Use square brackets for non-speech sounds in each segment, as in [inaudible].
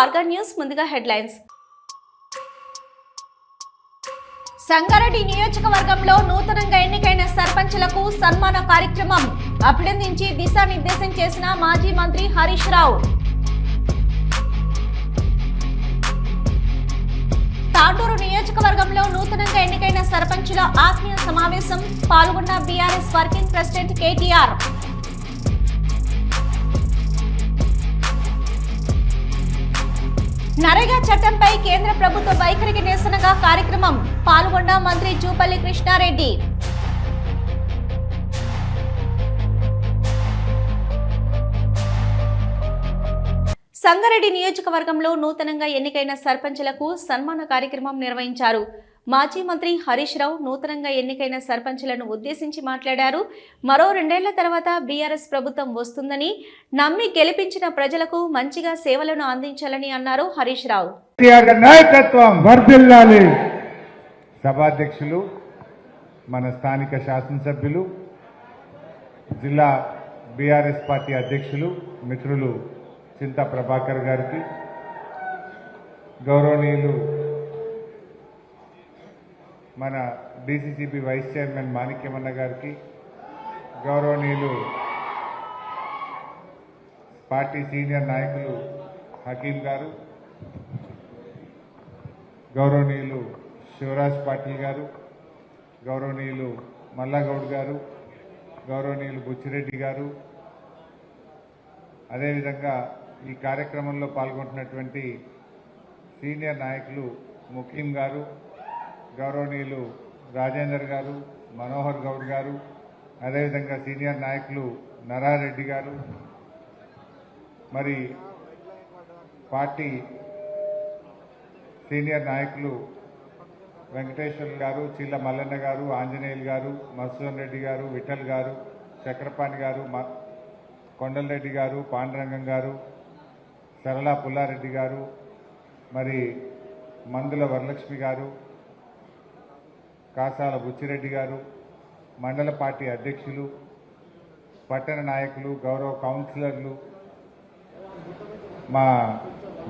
ఆర్గా news ముందుగా headlines. Sangareddy నియోజకవర్గంలో నూతనంగా ఎన్నికైన సర్పంచులకు సన్మాన కార్యక్రమం అభినందించి దిశానిర్దేశం చేసిన మాజీ మంత్రి హరీష్ రావు. తాండూరు నియోజకవర్గంలో నూతనంగా ఎన్నికైన సర్పంచుల ఆత్మీయ సమావేశం పాల్గొన్న BRS working president KTR. NREGA చట్టంపై కేంద్ర ప్రభుత్వ వైఖరికి నిరసనగా కార్యక్రమం పాల్గొన్న మంత్రి జూపల్లి కృష్ణారెడ్డి. సంగారెడ్డి నియోజకవర్గంలో నూతనంగా ఎన్నికైన సర్పంచులకు సన్మాన కార్యక్రమం నిర్వహించారు. మాజీ మంత్రి హరీష్ రావు నూతనంగా ఎన్నికైన సర్పంచ్లను ఉద్దేశించి మాట్లాడారు. మరో రెండేళ్ళ తర్వాత బీఆర్ఎస్ ప్రభుత్వం వస్తుందని నమ్మి గెలిపించిన ప్రజలకు మంచిగా సేవలను అందించాలని అన్నారు హరీష్ రావు. సభాధ్యక్షులు మన స్థానిక శాసనసభ్యులు జిల్లా బీఆర్ఎస్ పార్టీ అధ్యక్షులు మిత్రులు చింతా ప్రభాకర్ గారికి గౌరవనీయులు మన డీసీసీబీ వైస్ చైర్మన్ మాణిక్యమన్న గారికి గౌరవనీయులు పార్టీ సీనియర్ నాయకులు హకీం గారు గౌరవనీయులు శివరాజ్ పాటిల్ గారు గౌరవనీయులు మల్లాగౌడ్ గారు గౌరవనీయులు బుచ్చిరెడ్డి గారు. అదేవిధంగా ఈ కార్యక్రమంలో పాల్గొంటున్నటువంటి సీనియర్ నాయకులు ముఖీం గారు గౌరవనీయులు రాజేందర్ గారు మనోహర్ గౌడ్ గారు అదేవిధంగా సీనియర్ నాయకులు నరారెడ్డి గారు మరి పార్టీ సీనియర్ నాయకులు వెంకటేశ్వర్ గారు చిల్ల మల్లన్న గారు ఆంజనేయులు గారు మధుసూదన్ రెడ్డి గారు విఠల్ గారు చక్రపాణి గారు కొండలరెడ్డి గారు పాండురంగం గారు సరళ పుల్లారెడ్డి గారు మరి మందుల వరలక్ష్మి గారు కాసాల బుచ్చిరెడ్డి గారు మండల పార్టీ అధ్యక్షులు పట్టణ నాయకులు గౌరవ కౌన్సిలర్లు మా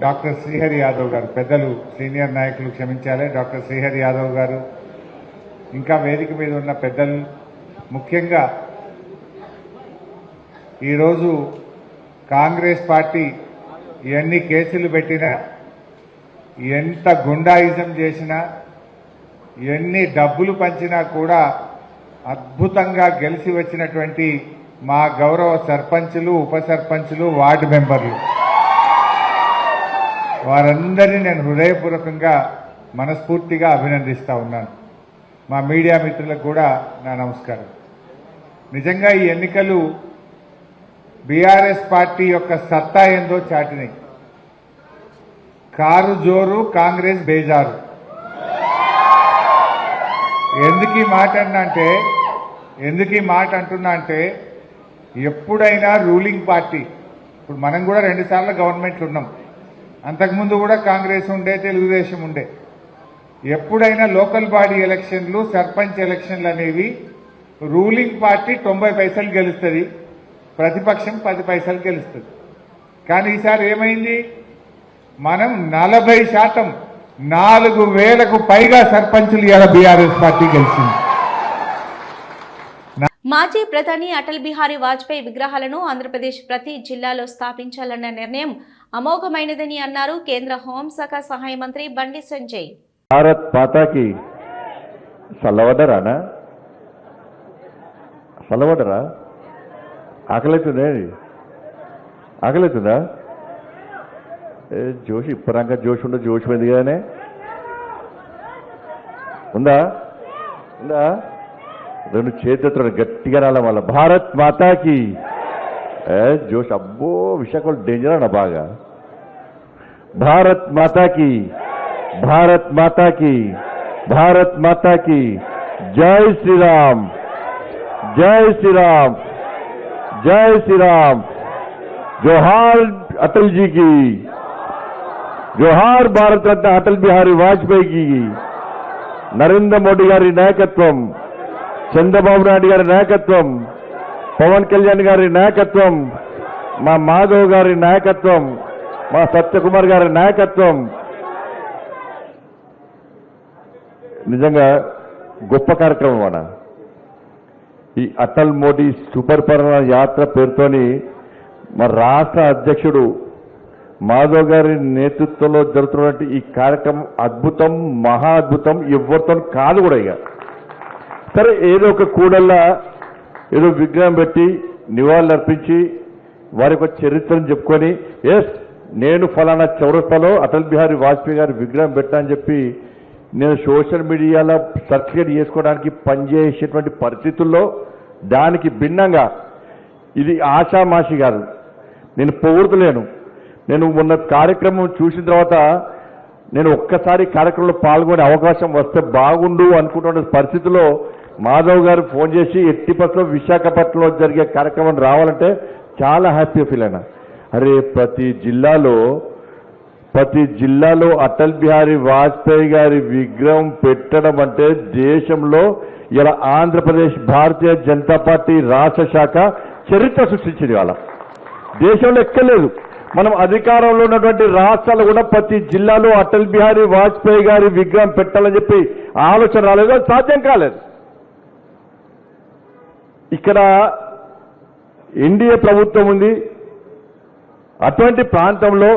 డాక్టర్ శ్రీహరి యాదవ్ గారు పెద్దలు సీనియర్ నాయకులు క్షమించాలి. డాక్టర్ శ్రీహరి యాదవ్ గారు ఇంకా వేదిక మీద ఉన్న పెద్దలు ముఖ్యంగా ఈరోజు కాంగ్రెస్ పార్టీ ఎన్ని కేసులు పెట్టినా ఎంత గుండాయిజం చేసినా ఎన్ని డబ్బులు పంచినా కూడా అద్భుతంగా గెలిచి వచ్చినటువంటి మా గౌరవ సర్పంచులు ఉప సర్పంచులు వార్డు మెంబర్లు. వారందరినీ నేను హృదయపూర్వకంగా మనస్ఫూర్తిగా అభినందిస్తా ఉన్నాను. మా మీడియా మిత్రులకు కూడా నా నమస్కారం. నిజంగా ఈ ఎన్నికలు బీఆర్ఎస్ పార్టీ యొక్క సత్తా ఏందో చాటినాయి. కారు జోరు కాంగ్రెస్ బేజారు. ఎందుకు ఈ మాట అంటే ఎందుకు ఈ మాట అంటున్నా అంటే ఎప్పుడైనా రూలింగ్ పార్టీ ఇప్పుడు మనం కూడా రెండుసార్లు గవర్నమెంట్లు ఉన్నాం. అంతకుముందు కూడా కాంగ్రెస్ ఉండే తెలుగుదేశం ఉండే. ఎప్పుడైనా లోకల్ బాడీ ఎలక్షన్లు సర్పంచ్ ఎలక్షన్లు అనేవి రూలింగ్ పార్టీ తొంభై పైసలు గెలుస్తుంది ప్రతిపక్షం పది పైసలు గెలుస్తుంది. కానీ ఈసారి ఏమైంది? మనం నలభై శాతం నాలుగు వేలకు పైగా సర్పంచులు ఇవాళ బీఆర్ఎస్ పార్టీ గెలిచింది. మాజీ ప్రధాని అటల్ బిహారీ వాజ్పేయి విగ్రహాలను ఆంధ్రప్రదేశ్ ప్రతి జిల్లాలో స్థాపించాలన్న నిర్ణయం అమోఘమైనదని అన్నారు కేంద్ర హోంశాఖ సహాయ మంత్రి బండి సంజయ్. భారత్ మాతాకి చల్లవడ్డరానా చల్లవడ్డరా ఆకలితుందే ఆకలితుందా? జోష్ ఇప్పటిదాకా జోష్ ఉండదు జోష్ ఉంది కదనే ఉందా ఉందా రెండు చేతులతో గట్టిగా రాల మళ్ళా భారత్ మాతాకి ఏ జోష్ అబ్బో విశాఖలు డేంజర్ అన్న బాగా భారత్ మాతాకి భారత్ మాతాకి భారత్ మాతాకి జై శ్రీరామ్ జై శ్రీరామ్ జై శ్రీరామ్ జోహార్ అటల్ जी की। జోహార్ భారత్ రత్న అటల్ బిహారీ వాజ్పేయికి నరేంద్ర మోడీ గారి నాయకత్వం చంద్రబాబు నాయుడు గారి నాయకత్వం పవన్ కళ్యాణ్ గారి నాయకత్వం మా మాధవ్ గారి నాయకత్వం మా సత్యకుమార్ గారి నాయకత్వం. నిజంగా గొప్ప కార్యక్రమం అన్న. ఈ అటల్ మోడీ సూపర్ పర్వ యాత్ర పేరుతోని మా రాష్ట్ర అధ్యక్షుడు మాధవ్ గారి నేతృత్వంలో జరుగుతున్నటువంటి ఈ కార్యక్రమం అద్భుతం మహా అద్భుతం ఎవరితో కాదు కూడా ఇక. సరే ఏదో ఒక కూడల్లా ఏదో విగ్రహం పెట్టి నివాళులు అర్పించి వారి యొక్క చరిత్రను చెప్పుకొని ఎస్ నేను ఫలానా చౌరస్తాలో అటల్ బిహారీ వాజ్పేయి గారి విగ్రహం పెట్టా అని చెప్పి నేను సోషల్ మీడియాలో సర్టిఫికేట్ చేసుకోవడానికి పనిచేసేటువంటి పరిస్థితుల్లో దానికి భిన్నంగా ఇది ఆషామాషి కాదు నేను పొగుడుతలేను. నేను మొన్న కార్యక్రమం చూసిన తర్వాత నేను ఒక్కసారి కార్యక్రమంలో పాల్గొనే అవకాశం వస్తే బాగుండు అనుకుంటున్న పరిస్థితిలో మాధవ్ గారు ఫోన్ చేసి ఎట్టి పట్ల విశాఖపట్నంలో జరిగే కార్యక్రమం రావాలంటే చాలా హ్యాపీ ఫీల్ అయినా. అరే ప్రతి జిల్లాలో ప్రతి జిల్లాలో అటల్ బిహారీ వాజ్పేయి గారి విగ్రహం పెట్టడం అంటే దేశంలో ఇలా ఆంధ్రప్రదేశ్ భారతీయ జనతా పార్టీ రాష్ట్ర శాఖ చరిత్ర సృష్టించింది వాళ్ళ దేశంలో ఎక్కలేదు. మనం అధికారంలో ఉన్నటువంటి రాష్ట్రాలు కూడా ప్రతి జిల్లాలో అటల్ బిహారీ వాజ్పేయి గారి విగ్రహం పెట్టాలని చెప్పి ఆలోచన రాలేదు అది సాధ్యం కాలేదు. ఇక్కడ ఎన్డీఏ ప్రభుత్వం ఉంది. అటువంటి ప్రాంతంలో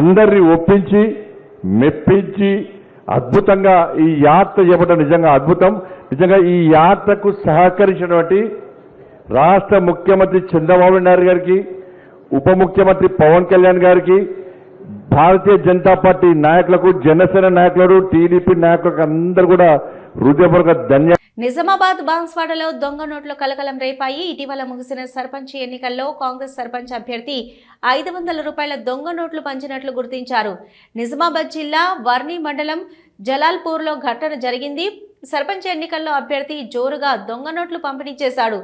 అందరినీ ఒప్పించి మెప్పించి అద్భుతంగా ఈ యాత్ర చేపట్టడం నిజంగా అద్భుతం. నిజంగా ఈ యాత్రకు సహకరించినటువంటి రాష్ట్ర ముఖ్యమంత్రి చంద్రబాబు నాయుడు గారికి ఉప ముఖ్యమంత్రి పవన్ కళ్యాణ్ గారికి భారతీయ జనతా పార్టీ నాయకులకు జనసేన నాయకులకు టీడీపీ నాయకులకు అందరూ కూడా హృదయపూర్వక ధన్య నిజామాబాద్ బాన్స్వాడలో దొంగ నోట్లు కలకలం రేపాయి. ఇటీవల ముగిసిన సర్పంచ్ ఎన్నికల్లో కాంగ్రెస్ సర్పంచ్ అభ్యర్థి ఐదు వందల రూపాయల దొంగ నోట్లు పంచినట్లు గుర్తించారు. నిజామాబాద్ జిల్లా వర్ణి మండలం జలాల్పూర్లో ఘటన జరిగింది. సర్పంచ్ ఎన్నికల్లో అభ్యర్థి జోరుగా దొంగ నోట్లు పంపిణీ చేశాడు.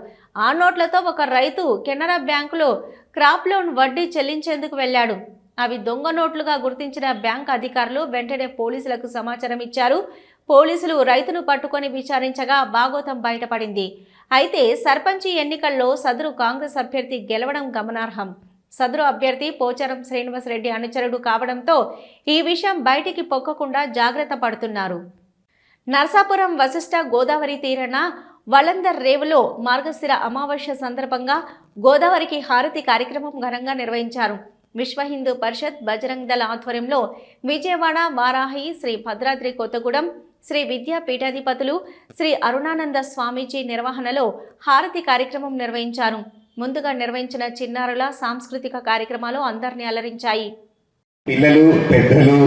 ఆ నోట్లతో ఒక రైతు కెనరా బ్యాంకులో క్రాప్ లోన్ వడ్డీ చెల్లించేందుకు వెళ్ళాడు అవి దొంగ నోట్లుగా గుర్తించిన బ్యాంక్ అధికారులు వెంటనే పోలీసులకు సమాచారం ఇచ్చారు. పోలీసులు రైతును పట్టుకొని విచారించగా బాగోతం బయటపడింది. అయితే సర్పంచి ఎన్నికల్లో సదరు కాంగ్రెస్ అభ్యర్థి గెలవడం గమనార్హం. సదరు అభ్యర్థి పోచారం శ్రీనివాసరెడ్డి అనుచరుడు కావడంతో ఈ విషయం బయటికి పొక్కకుండా జాగ్రత్త పడుతున్నారు. నర్సాపురం వశిష్ట గోదావరి తీరన వలందర్ రేవులో మార్గశిర అమావాస్య సందర్భంగా గోదావరికి హారతి కార్యక్రమం ఘనంగా నిర్వహించారు. విశ్వ హిందూ పరిషత్ బజరంగ్ దళ ఆధ్వర్యంలో విజయవాడ వారాహి శ్రీ భద్రాద్రి కొత్తగూడెం శ్రీ విద్యా పీఠాధిపతులు శ్రీ అరుణానంద స్వామీజీ నిర్వహణలో హారతి కార్యక్రమం నిర్వహించారు. ముందుగా నిర్వహించిన చిన్నారుల సాంస్కృతిక కార్యక్రమాలు అందరినీ అలరించాయి. పిల్లలు పెద్దలు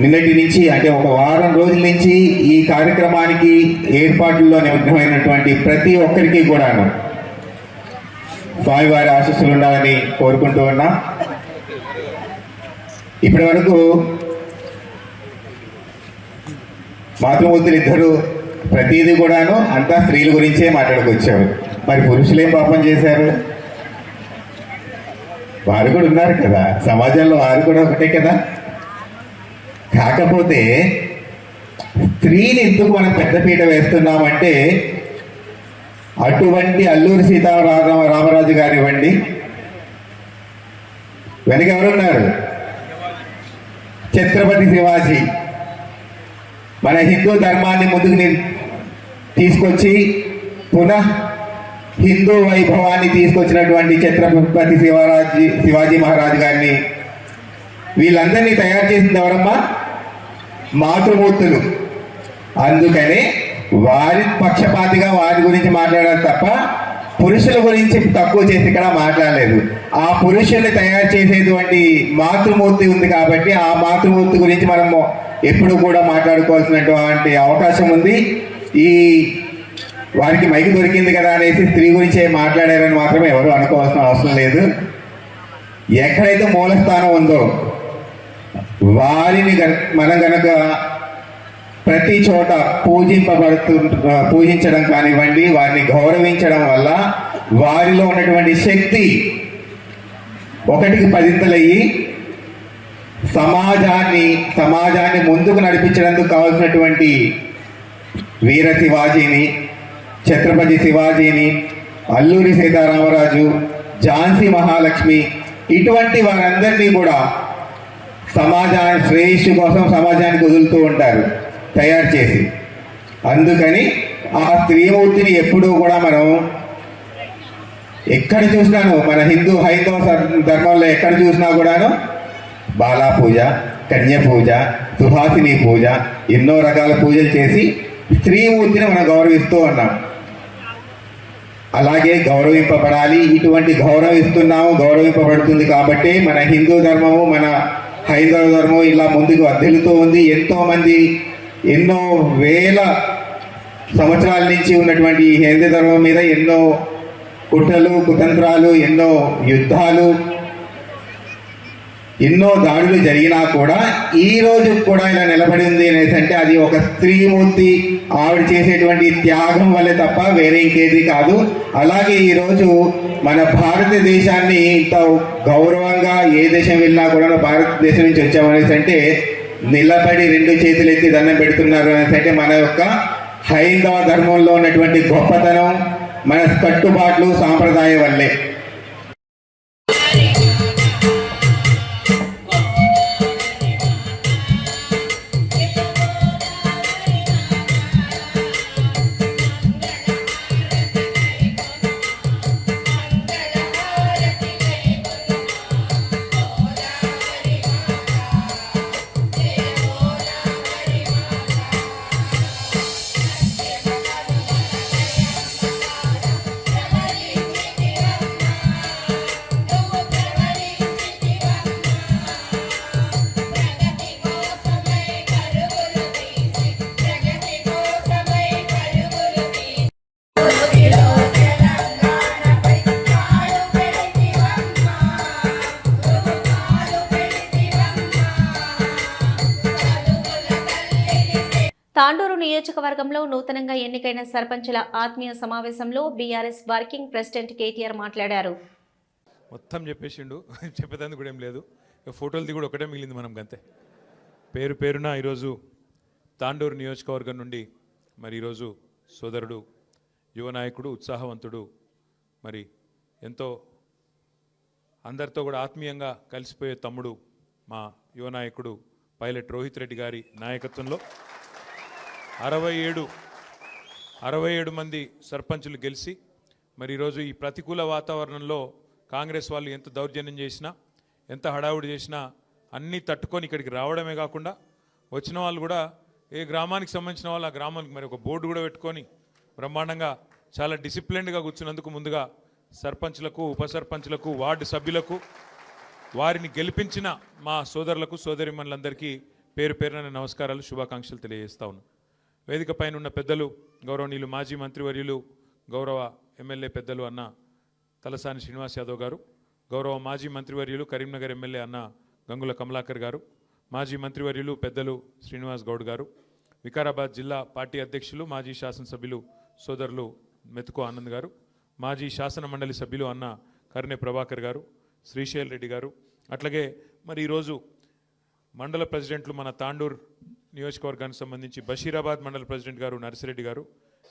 నిన్నటి నుంచి అంటే ఒక వారం రోజుల నుంచి ఈ కార్యక్రమానికి ఏర్పాట్లలో నిమగ్నమైనటువంటి ప్రతి ఒక్కరికి కూడాను స్వామివారి ఆశస్సులు ఉండాలని కోరుకుంటూ ఉన్నా. ఇప్పటి వరకు మాతృమూర్తులు ఇద్దరు ప్రతిదీ కూడాను అంతా స్త్రీల గురించే మాట్లాడుకొచ్చారు. మరి పురుషులు ఏం పాపం చేశారు? వారు కూడా ఉన్నారు కదా. సమాజంలో వారు కూడా ఒకటే కదా. కాకపోతే స్త్రీని ఎందుకు మనం పెద్దపీట వేస్తున్నామంటే అటువంటి అల్లూరి సీతారామ రామరాజు గారివ్వండి వెనక ఎవరున్నారు? ఛత్రపతి శివాజీ. మన హిందూ ధర్మాన్ని ముందుకు తీసుకొచ్చి పునః హిందూ వైభవాన్ని తీసుకొచ్చినటువంటి ఛత్రపతి శివరాజీ శివాజీ మహారాజు గారిని వీళ్ళందరినీ తయారు చేసింది ఎవరమ్మా? మాతృమూర్తులు. అందుకని వారి పక్షపాతిగా వారి గురించి మాట్లాడారు తప్ప పురుషుల గురించి తక్కువ చేసి ఇక్కడ మాట్లాడలేదు. ఆ పురుషుల్ని తయారు చేసేటువంటి మాతృమూర్తి ఉంది కాబట్టి ఆ మాతృమూర్తి గురించి మనము ఎప్పుడు కూడా మాట్లాడుకోవాల్సినటువంటి అవకాశం ఉంది. ఈ వారికి మైకి దొరికింది కదా అనేసి స్త్రీ గురించే మాట్లాడారని మాత్రం ఎవరు అనుకోవాల్సిన అవసరం లేదు. ఎక్కడైతే మూలస్థానం ఉందో వారిని మనం గనక ప్రతి చోట పూజింపబడుతు పూజించడం కానివ్వండి వారిని గౌరవించడం వల్ల వారిలో ఉన్నటువంటి శక్తి ఒకటికి పదింతలయ్యి సమాజాన్ని సమాజాన్ని ముందుకు నడిపించడానికి కావాల్సినటువంటి వీర శివాజీని ఛత్రపతి శివాజీని అల్లూరి సీతారామరాజు ఝాన్సీ మహాలక్ష్మి ఇటువంటి వారందరినీ కూడా సమాజాన్ని శ్రేయస్సు కోసం సమాజానికి వదులుతూ ఉంటారు తయారు చేసి. అందుకని ఆ స్త్రీమూర్తిని ఎప్పుడూ కూడా మనం ఎక్కడ చూసినాను? మన హిందూ హైందవ ధర్మంలో ఎక్కడ చూసినా కూడాను బాలా పూజ కన్య పూజ సుహాసిని పూజ ఎన్నో రకాల పూజలు చేసి స్త్రీమూర్తిని మనం గౌరవిస్తూ ఉన్నాం. అలాగే గౌరవింపబడాలి ఇటువంటి గౌరవిస్తున్నాము గౌరవింపబడుతుంది కాబట్టి మన హిందూ ధర్మము మన హైందవ ధర్మం ఇలా ముందుకు అద్దెలుతూ ఉంది. ఎంతో మంది ఎన్నో వేల సంవత్సరాల నుంచి ఉన్నటువంటి ఈ హిందూ ధర్మం మీద ఎన్నో కుట్రలు కుతంత్రాలు ఎన్నో యుద్ధాలు ఎన్నో దాడులు జరిగినా కూడా ఈ రోజు కూడా ఇలా నిలబడింది అనేసి అంటే అది ఒక స్త్రీమూర్తి ఆవిడ చేసేటువంటి త్యాగం వల్లే తప్ప వేరే ఇంకేది కాదు. అలాగే ఈరోజు మన భారతదేశాన్ని ఇంత గౌరవంగా ఏ దేశం వెళ్ళినా కూడా భారతదేశం నుంచి వచ్చామనేసి అంటే నిలబడి రెండు చేతులు ఎత్తి దండం పెడుతున్నారు అనేసి అంటే మన యొక్క హైందవ ధర్మంలో ఉన్నటువంటి గొప్పతనం మన కట్టుబాట్లు సాంప్రదాయం వల్లే. నియోజకవర్గంలో నూతనంగా ఎన్నికైన సర్పంచుల ఆత్మీయ సమావేశంలో బీఆర్ఎస్ వర్కింగ్ ప్రెసిడెంట్ కేటీఆర్ మాట్లాడారు. మొత్తం చెప్పేసిండు. [laughs] చెప్పేదానికి కూడా ఏం లేదు. ఇక ఫోటోలు దిగుడు ఒకటే మిగిలింది మనం గంతే. పేరు పేరున ఈరోజు తాండూరు నియోజకవర్గం నుండి మరి ఈరోజు సోదరుడు యువ నాయకుడు ఉత్సాహవంతుడు మరి ఎంతో అందరితో కూడా ఆత్మీయంగా కలిసిపోయే తమ్ముడు మా యువ నాయకుడు పైలట్ రోహిత్ రెడ్డి గారి నాయకత్వంలో అరవై ఏడు అరవై ఏడు మంది సర్పంచులు గెలిచి మరి ఈరోజు ఈ ప్రతికూల వాతావరణంలో కాంగ్రెస్ వాళ్ళు ఎంత దౌర్జన్యం చేసినా ఎంత హడావుడి చేసినా అన్నీ తట్టుకొని ఇక్కడికి రావడమే కాకుండా వచ్చిన వాళ్ళు కూడా ఏ గ్రామానికి సంబంధించిన వాళ్ళు ఆ గ్రామానికి మరి ఒక బోర్డు కూడా పెట్టుకొని బ్రహ్మాండంగా చాలా డిసిప్లిన్డ్గా కూర్చున్నందుకు ముందుగా సర్పంచ్లకు ఉప సర్పంచ్లకు వార్డు సభ్యులకు వారిని గెలిపించిన మా సోదరులకు సోదరిమణులందరికీ పేరు పేరున నమస్కారాలు శుభాకాంక్షలు తెలియజేస్తా ఉన్నాను వేదిక పైన ఉన్న పెద్దలు గౌరవనీయులు మాజీ మంత్రివర్యులు గౌరవ ఎమ్మెల్యే పెద్దలు అన్న తలసాని శ్రీనివాస్ యాదవ్ గారు గౌరవ మాజీ మంత్రివర్యులు కరీంనగర్ ఎమ్మెల్యే అన్న గంగుల కమలాకర్ గారు మాజీ మంత్రివర్యులు పెద్దలు శ్రీనివాస్ గౌడ్ గారు వికారాబాద్ జిల్లా పార్టీ అధ్యక్షులు మాజీ శాసనసభ్యులు సోదరులు మెతుకో ఆనంద్ గారు మాజీ శాసన మండలి సభ్యులు అన్న కర్ణె ప్రభాకర్ గారు శ్రీశైల్ రెడ్డి గారు. అట్లాగే మరి ఈరోజు మండల ప్రెసిడెంట్లు మన తాండూర్ నియోజకవర్గానికి సంబంధించి బషీరాబాద్ మండల ప్రెసిడెంట్ గారు నర్సిరెడ్డి గారు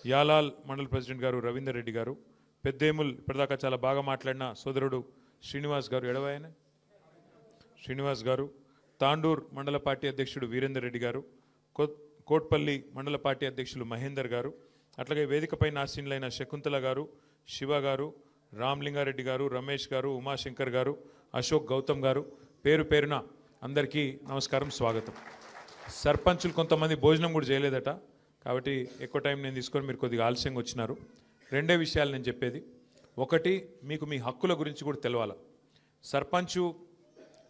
యాలాల్ మండల ప్రెసిడెంట్ గారు రవీందర్ రెడ్డి గారు పెద్దేముల్ ఇప్పటిదాకా చాలా బాగా మాట్లాడిన సోదరుడు శ్రీనివాస్ గారు ఎడవాయన శ్రీనివాస్ గారు. తాండూర్ మండల పార్టీ అధ్యక్షుడు వీరేందర్ రెడ్డి గారు. కో- కోట్పల్లి మండల పార్టీ అధ్యక్షులు మహేందర్ గారు. అట్లాగే వేదికపై నాశీనులైన శకుంతల గారు శివ గారు రామ్లింగారెడ్డి గారు రమేష్ గారు ఉమాశంకర్ గారు అశోక్ గౌతమ్ గారు. పేరు పేరున అందరికీ నమస్కారం స్వాగతం. సర్పంచులు కొంతమంది భోజనం కూడా చేయలేదట. కాబట్టి ఎక్కువ టైం నేను తీసుకొని మీరు కొద్దిగా ఆలస్యంగా వచ్చినారు. రెండే విషయాలు నేను చెప్పేది. ఒకటి మీకు మీ హక్కుల గురించి కూడా తెలవాలి. సర్పంచు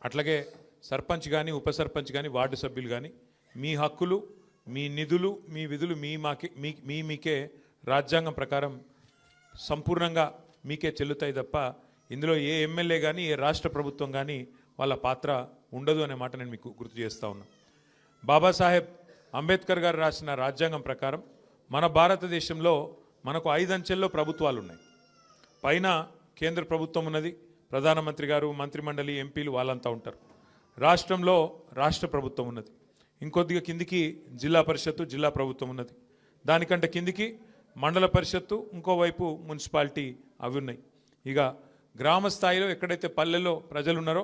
అట్లాగే సర్పంచ్ కానీ ఉప సర్పంచ్ కానీ వార్డు సభ్యులు కానీ మీ హక్కులు మీ నిధులు మీ విధులు మీ మాకే మీ మీ మీకే రాజ్యాంగం ప్రకారం సంపూర్ణంగా మీకే చెల్లుతాయి తప్ప ఇందులో ఏ ఎమ్మెల్యే కానీ ఏ రాష్ట్ర ప్రభుత్వం కానీ వాళ్ళ పాత్ర ఉండదు అనే మాట నేను మీకు గుర్తు చేస్తా ఉన్నా. బాబాసాహెబ్ అంబేద్కర్ గారు రాసిన రాజ్యాంగం ప్రకారం మన భారతదేశంలో మనకు ఐదంచెల్లో ప్రభుత్వాలు ఉన్నాయి పైన కేంద్ర ప్రభుత్వం ఉన్నది ప్రధానమంత్రి గారు మంత్రిమండలి ఎంపీలు వాళ్ళంతా ఉంటారు. రాష్ట్రంలో రాష్ట్ర ప్రభుత్వం ఉన్నది. ఇంకొద్దిగా కిందికి జిల్లా పరిషత్తు జిల్లా ప్రభుత్వం ఉన్నది. దానికంటే కిందికి మండల పరిషత్తు ఇంకోవైపు మున్సిపాలిటీ అవి ఉన్నాయి. ఇక గ్రామ స్థాయిలో ఎక్కడైతే పల్లెల్లో ప్రజలు ఉన్నారో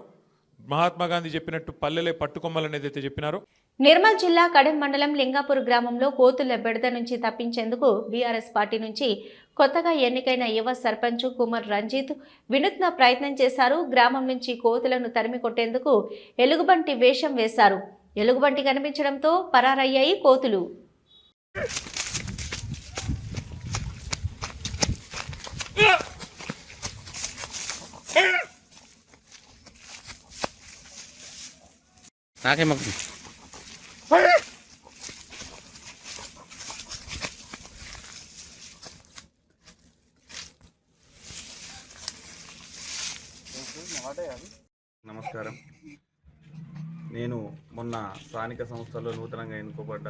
మహాత్మా గాంధీ చెప్పినట్టు పల్లెలే పట్టుకొమ్మలు అనేది అయితే చెప్పినారో నిర్మల్ జిల్లా కడెం మండలం లింగాపూర్ గ్రామంలో కోతుల బెడద నుంచి తప్పించేందుకు బీఆర్ఎస్ పార్టీ నుంచి కొత్తగా ఎన్నికైన యువ సర్పంచ్ కుమార్ రంజిత్ వినూత్న ప్రయత్నం చేశారు. గ్రామం నుంచి కోతులను తరిమి కొట్టేందుకు ఎలుగుబంటి వేషం వేశారు. ఎలుగుబంటి కనిపించడంతో పరారయ్యాయి కోతులు. నాకేమో నమస్కారం. నేను మొన్న స్థానిక సంస్థల్లో నూతనంగా ఎన్నుకోబడ్డ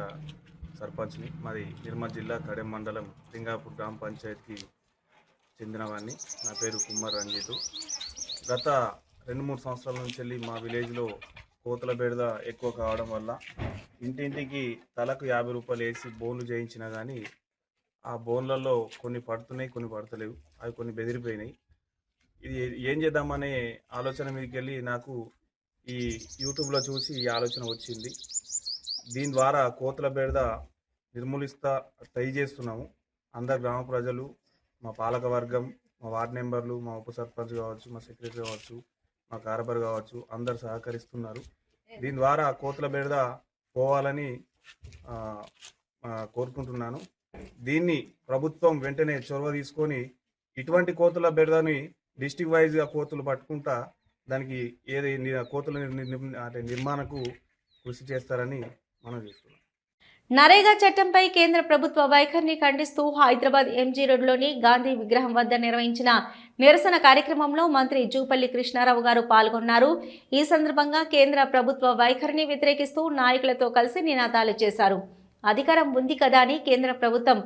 సర్పంచ్ని మరి నిర్మల్ జిల్లా కడెం మండలం లింగాపూర్ గ్రామ పంచాయతీకి చెందినవాడిని నా పేరు కుమార్ రంజిత్. గత రెండు మూడు సంవత్సరాల నుంచి వెళ్ళి మా విలేజ్లో కోతుల బెడద ఎక్కువ కావడం వల్ల ఇంటింటికి తలకు యాభై రూపాయలు వేసి బోన్లు చేయించినా కానీ ఆ బోన్లలో కొన్ని పడుతున్నాయి కొన్ని పడతలేవు. అవి కొన్ని బెదిరిపోయినాయి. ఇది ఏం చేద్దామనే ఆలోచన మీదకి వెళ్ళి నాకు ఈ యూట్యూబ్లో చూసి ఈ ఆలోచన వచ్చింది. దీని ద్వారా కోతుల బెడద నిర్మూలిస్తా ట్రై చేస్తున్నాము. అందరు గ్రామ ప్రజలు మా పాలక వర్గం మా వార్డ్ మెంబర్లు మా ఉప సర్పంచ్ కావచ్చు మా సెక్రటరీ కావచ్చు మా కార్బర్ కావచ్చు అందరు సహకరిస్తున్నారు. దీని ద్వారా కోతుల బెడద పోవాలని కోరుకుంటున్నాను. దీన్ని ప్రభుత్వం వెంటనే చొరవ తీసుకొని ఇటువంటి కోతుల బెడదని డిస్టిక్ వైజ్గా కోతులు పట్టుకుంటా దానికి ఏది కోతుల నిర్- అంటే నిర్మాణకు కృషి చేస్తారని మనం చూస్తున్నాం. నరేగా చట్టంపై కేంద్ర ప్రభుత్వ వైఖరిని ఖండిస్తూ హైదరాబాద్ ఎంజీ రోడ్లోని గాంధీ విగ్రహం వద్ద నిర్వహించిన నిరసన కార్యక్రమంలో మంత్రి జూపల్లి కృష్ణారావు గారు పాల్గొన్నారు. ఈ సందర్భంగా కేంద్ర ప్రభుత్వ వైఖరిని వ్యతిరేకిస్తూ నాయకులతో కలిసి నినాదాలు చేశారు. అధికారం ఉంది కదా అని కేంద్ర ప్రభుత్వం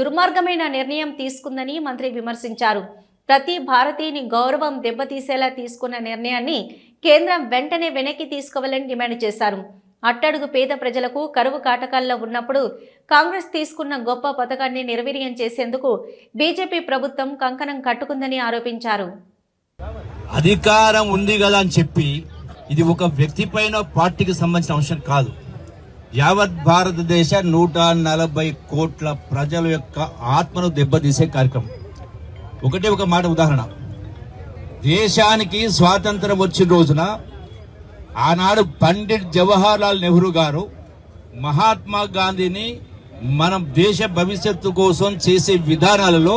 దుర్మార్గమైన నిర్ణయం తీసుకుందని మంత్రి విమర్శించారు. ప్రతి భారతీయుని గౌరవం దెబ్బతీసేలా తీసుకున్న నిర్ణయాన్ని కేంద్రం వెంటనే వెనక్కి తీసుకోవాలని డిమాండ్ చేశారు. అట్టడుగు పేద ప్రజలకు కరువు కాటకాల్లో ఉన్నప్పుడు కాంగ్రెస్ తీసుకున్న గొప్ప పథకాన్ని నిర్వీర్యం చేసేందుకు బీజేపీ ప్రభుత్వం కంకణం కట్టుకుందని ఆరోపించారు. అధికారం ఉంది కదా అని చెప్పి ఇది ఒక వ్యక్తి పైన పార్టీకి సంబంధించిన అంశం కాదు. యావత్ భారతదేశ నూట నలభై కోట్ల ప్రజల యొక్క ఆత్మను దెబ్బతీసే కార్యక్రమం. ఒకటే ఒక మాట ఉదాహరణ. దేశానికి స్వాతంత్రం వచ్చిన రోజున ఆనాడు పండిట్ జవహర్ లాల్ నెహ్రూ గారు మహాత్మా గాంధీని మనం దేశ భవిష్యత్తు కోసం చేసే విధానాలలో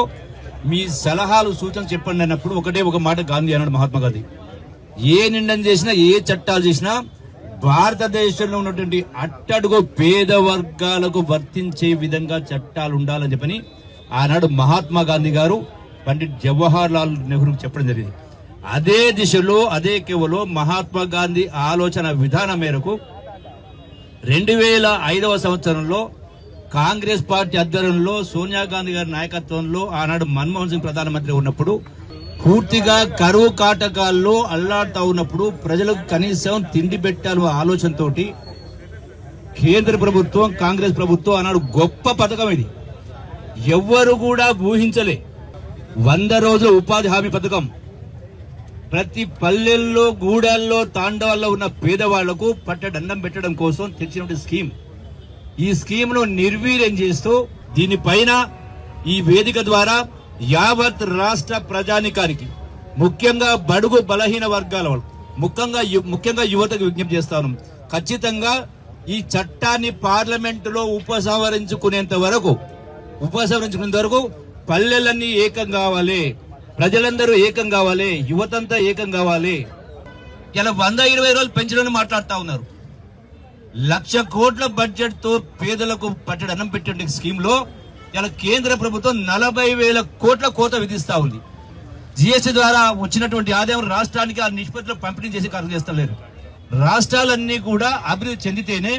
మీ సలహాలు సూచన చెప్పండి అన్నప్పుడు ఒకటే ఒక మాట గాంధీ అన్నాడు మహాత్మా గాంధీ. ఏ నిర్ణయం చేసినా ఏ చట్టాలు చేసినా భారతదేశంలో ఉన్నటువంటి అట్టడుగు పేద వర్గాలకు వర్తించే విధంగా చట్టాలు ఉండాలని చెప్పని ఆనాడు మహాత్మా గాంధీ గారు పండిట్ జవహర్ లాల్ నెహ్రూకి చెప్పడం జరిగింది. అదే దిశలో అదే కేవలో మహాత్మా గాంధీ ఆలోచన విధానం మేరకు రెండు వేల ఐదవ సంవత్సరంలో కాంగ్రెస్ పార్టీ ఆధ్వర్యంలో సోనియా గాంధీ గారి నాయకత్వంలో ఆనాడు మన్మోహన్ సింగ్ ప్రధానమంత్రి ఉన్నప్పుడు పూర్తిగా కరువు కాటకాల్లో అల్లాడుతా ఉన్నప్పుడు ప్రజలకు కనీసం తిండి పెట్టాలన్న ఆలోచనతోటి కేంద్ర ప్రభుత్వం కాంగ్రెస్ ప్రభుత్వం ఆనాడు గొప్ప పథకం ఇది. ఎవ్వరు కూడా ఊహించలే. వంద రోజుల ఉపాధి హామీ పథకం ప్రతి పల్లెల్లో గూడాల్లో తాండవాల్లో ఉన్న పేదవాళ్ళకు పట్టడన్నం పెట్టడం కోసం తెచ్చినటువంటి స్కీమ్. ఈ స్కీమ్ను నిర్వీర్యం చేస్తూ దీనిపైన ఈ వేదిక ద్వారా యావత్ రాష్ట్ర ప్రజానికానికి ముఖ్యంగా బడుగు బలహీన వర్గాల వాళ్ళు ముఖ్యంగా ముఖ్యంగా యువతకు విజ్ఞప్తి చేస్తాను. ఖచ్చితంగా ఈ చట్టాన్ని పార్లమెంటులో ఉపసంహరించుకునేంత వరకు ఉపసంహరించుకునేంత వరకు పల్లెలన్నీ ఏకం కావాలి. ప్రజలందరూ ఏకం కావాలి యువతంతా ఏకం కావాలి. ఇలా వంద ఇరవై రోజులు పెంచడం మాట్లాడుతా ఉన్నారు. లక్ష కోట్ల బడ్జెట్తో పేదలకు పట్టడి అన్నం పెట్టే స్కీమ్లో ఇలా కేంద్ర ప్రభుత్వం నలభై వేల కోట్ల కోత విధిస్తా ఉంది. జిఎస్టీ ద్వారా వచ్చినటువంటి ఆదాయం రాష్ట్రానికి ఆ నిష్పత్తిలో పంపిణీ చేసి కార్యం చేస్తలేరు రాష్ట్రాలన్నీ కూడా అభివృద్ధి చెందితేనే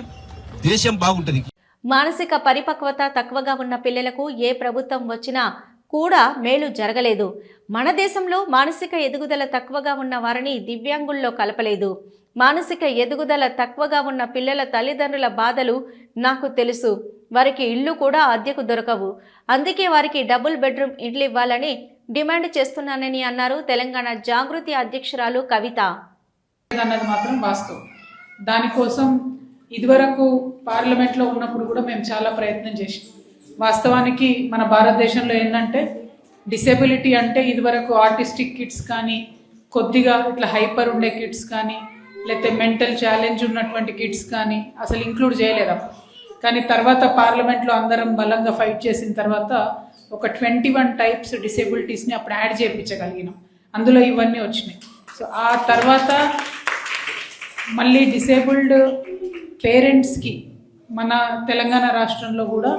దేశం బాగుంటుంది. మానసిక పరిపక్వత తక్కువగా ఉన్న పిల్లలకు ఏ ప్రభుత్వం వచ్చినా కూడా మేలు జరగలేదు. మన దేశంలో మానసిక ఎదుగుదల తక్కువగా ఉన్న వారిని దివ్యాంగుల్లో కలపలేదు. మానసిక ఎదుగుదల తక్కువగా ఉన్న పిల్లల తల్లిదండ్రుల బాధలు నాకు తెలుసు. వారికి ఇల్లు కూడా అద్దెకు దొరకవు. అందుకే వారికి డబుల్ బెడ్రూమ్ ఇల్లు ఇవ్వాలని డిమాండ్ చేస్తున్నానని అన్నారు తెలంగాణ జాగృతి అధ్యక్షురాలు కవిత. అన్నది మాత్రం వాస్తవం. దానికోసం ఇదివరకు పార్లమెంట్లో ఉన్నప్పుడు కూడా మేము చాలా ప్రయత్నం చేసినాం వాస్తవానికి మన భారతదేశంలో ఏంటంటే డిసేబిలిటీ అంటే ఇదివరకు ఆర్టిస్టిక్ కిడ్స్ కానీ కొద్దిగా ఇట్లా హైపర్ ఉండే కిడ్స్ కానీ లేకపోతే మెంటల్ ఛాలెంజ్ ఉన్నటువంటి కిడ్స్ కానీ అసలు ఇంక్లూడ్ చేయలేదు? కానీ తర్వాత పార్లమెంట్లో అందరం బలంగా ఫైట్ చేసిన తర్వాత ఒక ట్వంటీ వన్ టైప్స్ డిసేబిలిటీస్ని అప్పుడు యాడ్ చేయించగలిగినాం. అందులో ఇవన్నీ వచ్చినాయి. సో ఆ తర్వాత మళ్ళీ డిసేబుల్డ్ పేరెంట్స్కి మన తెలంగాణ రాష్ట్రంలో కూడా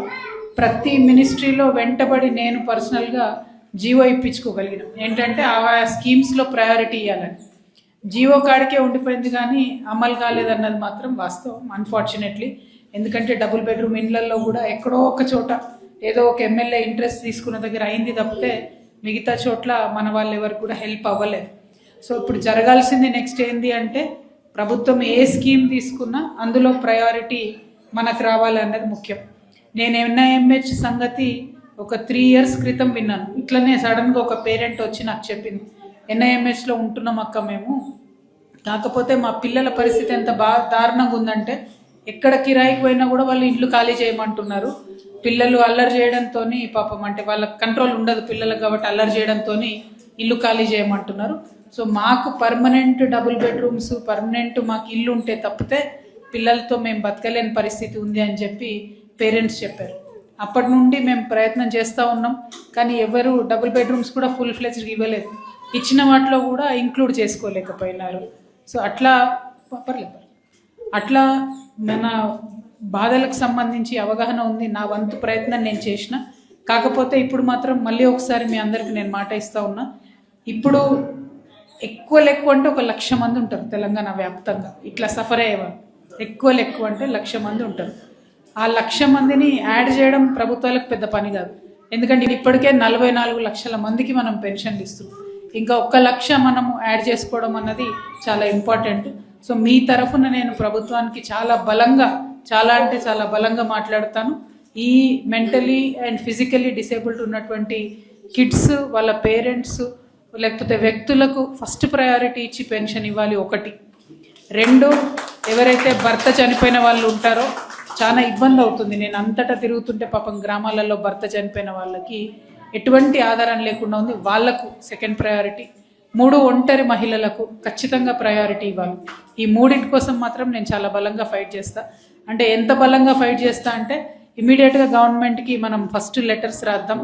ప్రతి మినిస్ట్రీలో వెంటబడి నేను పర్సనల్గా జీవో ఇప్పించుకోగలిగినాం. ఏంటంటే ఆ స్కీమ్స్లో ప్రయారిటీ ఇవ్వాలని. జీవో కాడికే ఉండిపోయింది కానీ అమలు కాలేదన్నది మాత్రం వాస్తవం అన్ఫార్చునేట్లీ ఎందుకంటే డబుల్ బెడ్రూమ్ ఇండ్లలో కూడా ఎక్కడో ఒక చోట ఏదో ఒక ఎమ్మెల్యే ఇంట్రెస్ట్ తీసుకున్న దగ్గర అయింది తప్పితే మిగతా చోట్ల మన వాళ్ళు ఎవరికి కూడా హెల్ప్ అవ్వలేదు. సో ఇప్పుడు జరగాల్సింది నెక్స్ట్ ఏంది అంటే ప్రభుత్వం ఏ స్కీమ్ తీసుకున్నా అందులో ప్రయారిటీ మనకు రావాలన్నది ముఖ్యం. నేను ఎన్ఐఎంహెచ్ సంగతి ఒక త్రీ ఇయర్స్ క్రితం విన్నాను. ఇట్లనే సడన్గా ఒక పేరెంట్ వచ్చి నాకు చెప్పింది. ఎన్ఐఎంహెచ్లో ఉంటున్నాం అక్క మేము. కాకపోతే మా పిల్లల పరిస్థితి ఎంత బాగా దారుణంగా ఉందంటే ఎక్కడ కిరాయికి పోయినా కూడా వాళ్ళు ఇల్లు ఖాళీ చేయమంటున్నారు. పిల్లలు అల్లరి చేయడంతో పాపం అంటే వాళ్ళ కంట్రోల్ ఉండదు పిల్లలకు కాబట్టి అల్లరి చేయడంతో ఇల్లు ఖాళీ చేయమంటున్నారు. సో మాకు పర్మనెంట్ డబుల్ బెడ్రూమ్స్ పర్మనెంట్ మాకు ఇల్లు ఉంటే తప్పితే పిల్లలతో మేము బతకలేని పరిస్థితి ఉంది అని చెప్పి పేరెంట్స్ చెప్పారు. అప్పటి నుండి మేము ప్రయత్నం చేస్తూ ఉన్నాం కానీ ఎవరు డబుల్ బెడ్రూమ్స్ కూడా ఫుల్ ఫ్లెజ్డ్ ఇవ్వలేదు. ఇచ్చిన వాటిలో కూడా ఇంక్లూడ్ చేసుకోలేకపోయినారు. సో అట్లా పర్లేదు. అట్లా మన బాధలకు సంబంధించి అవగాహన ఉంది నా వంతు ప్రయత్నం నేను చేసిన. కాకపోతే ఇప్పుడు మాత్రం మళ్ళీ ఒకసారి మీ అందరికి నేను మాట ఇస్తూ ఉన్నా. ఇప్పుడు ఎక్కువ ఎక్కువ అంటే ఒక లక్ష మంది ఉంటారు తెలంగాణ వ్యాప్తంగా. ఇట్లా సఫర్ అయ్యేవారు ఎక్కువ ఎక్కువ అంటే లక్ష మంది ఉంటారు. ఆ లక్ష మందిని యాడ్ చేయడం ప్రభుత్వాలకు పెద్ద పని కాదు. ఎందుకంటే ఇప్పటికే నలభై నాలుగు లక్షల మందికి మనం పెన్షన్లు ఇస్తున్నాం. ఇంకా ఒక్క లక్ష మనము యాడ్ చేసుకోవడం అన్నది చాలా ఇంపార్టెంట్. సో మీ తరఫున నేను ప్రభుత్వానికి చాలా బలంగా చాలా అంటే చాలా బలంగా మాట్లాడతాను. ఈ మెంటలీ అండ్ ఫిజికలీ డిసేబుల్డ్ ఉన్నటువంటి కిడ్స్ వాళ్ళ పేరెంట్స్ లేకపోతే వ్యక్తులకు ఫస్ట్ ప్రయారిటీ ఇచ్చి పెన్షన్ ఇవ్వాలి ఒకటి. రెండు ఎవరైతే భర్త చనిపోయిన వాళ్ళు ఉంటారో చాలా ఇబ్బంది అవుతుంది. నేను అంతటా తిరుగుతుంటే పాపం గ్రామాలలో భర్త చనిపోయిన వాళ్ళకి ఎటువంటి ఆధారం లేకుండా ఉంది. వాళ్ళకు సెకండ్ ప్రయారిటీ మూడు ఒంటరి మహిళలకు ఖచ్చితంగా ప్రయారిటీ ఇవ్వాలి. ఈ మూడింటి కోసం మాత్రం నేను చాలా బలంగా ఫైట్ చేస్తా. అంటే ఎంత బలంగా ఫైట్ చేస్తా అంటే ఇమీడియట్గా గవర్నమెంట్కి మనం ఫస్ట్ లెటర్స్ రాద్దాం.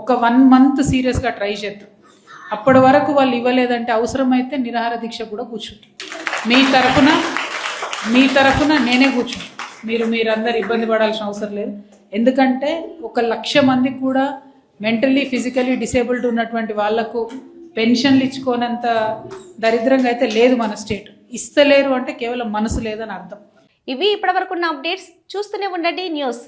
ఒక వన్ మంత్ సీరియస్గా ట్రై చేద్దాం. అప్పటి వరకు వాళ్ళు ఇవ్వలేదంటే అవసరమైతే నిరాహార దీక్ష కూడా కూర్చుంటాం. మీ తరఫున మీ తరఫున నేనే కూర్చుంటాను మీరు మీరందరు ఇబ్బంది పడాల్సిన అవసరం లేదు. ఎందుకంటే ఒక లక్ష మంది కూడా మెంటల్లీ ఫిజికలీ డిసేబుల్డ్ ఉన్నటువంటి వాళ్ళకు పెన్షన్లు ఇచ్చుకోనంత దరిద్రంగా అయితే లేదు మన స్టేట్. ఇస్తలేరు అంటే కేవలం మనసు లేదని అర్థం. ఇవి ఇప్పటివరకున్న అప్డేట్స్ చూస్తూనే ఉండండి న్యూస్.